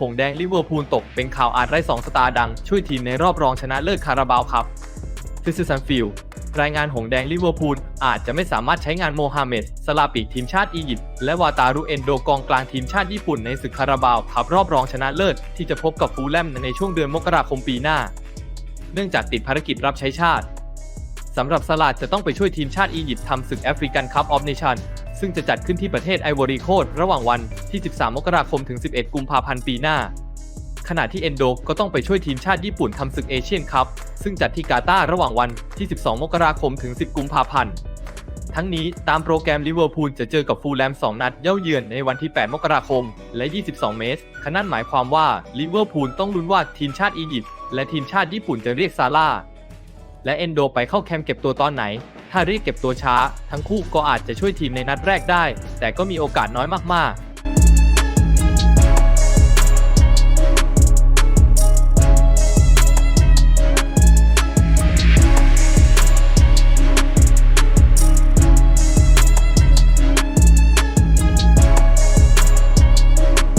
หงแดงลิเวอร์พูลตกเป็นข่าวอาจไร้สองสตาร์ดัง ช่วยทีมในรอบรองชนะเลิศคาราบาวครับฟิซิสันฟิลรายงานหงแดงลิเวอร์พูลอาจจะไม่สามารถใช้งานโมฮัมเหม็ดสลาปิกทีมชาติอียิปต์และวาตารุเอนโดกองกลางทีมชาติญี่ปุ่นในศึกคาราบาวคับรอบรองชนะเลิศที่จะพบกับฟูลแลมในช่วงเดือนมกราคมปีหน้า เนื่องจากติดภารกิจรับใช้ชาติสำหรับสลาดจะต้องไปช่วยทีมชาติอียิปต์ทำศึกแอฟริกันคัพออฟเนชั่น ซึ่งจะจัดขึ้นที่ประเทศไอวอรีโคสระหว่างวันที่ 13 มกราคมถึง 11 กุมภาพันธ์ปีหน้า ขณะที่เอนโดก็ต้องไปช่วยทีมชาติญี่ปุ่นทำศึกเอเชียนคัพซึ่งจัดที่กาตาร์ระหว่างวันที่ 12 มกราคมถึง 10 กุมภาพันธ์ทั้งนี้ตามโปรแกรมลิเวอร์พูลจะเจอกับฟูลแลม 2 นัดเย่าเยือนในวันที่ 8 มกราคม และ 22 เมษขนั่นหมายความว่าลิเวอร์พูลต้องลุ้นว่าทีมชาติอียิปต์และทีมชาติญี่ปุ่นจะเรียกซาร่าและเอนโดไปเข้าแคมป์เก็บตัวตอนไหน ถ้าเรียกเก็บตัวช้า ทั้งคู่ก็อาจจะช่วยทีมในนัดแรกได้ แต่ก็มีโอกาสน้อยมากๆ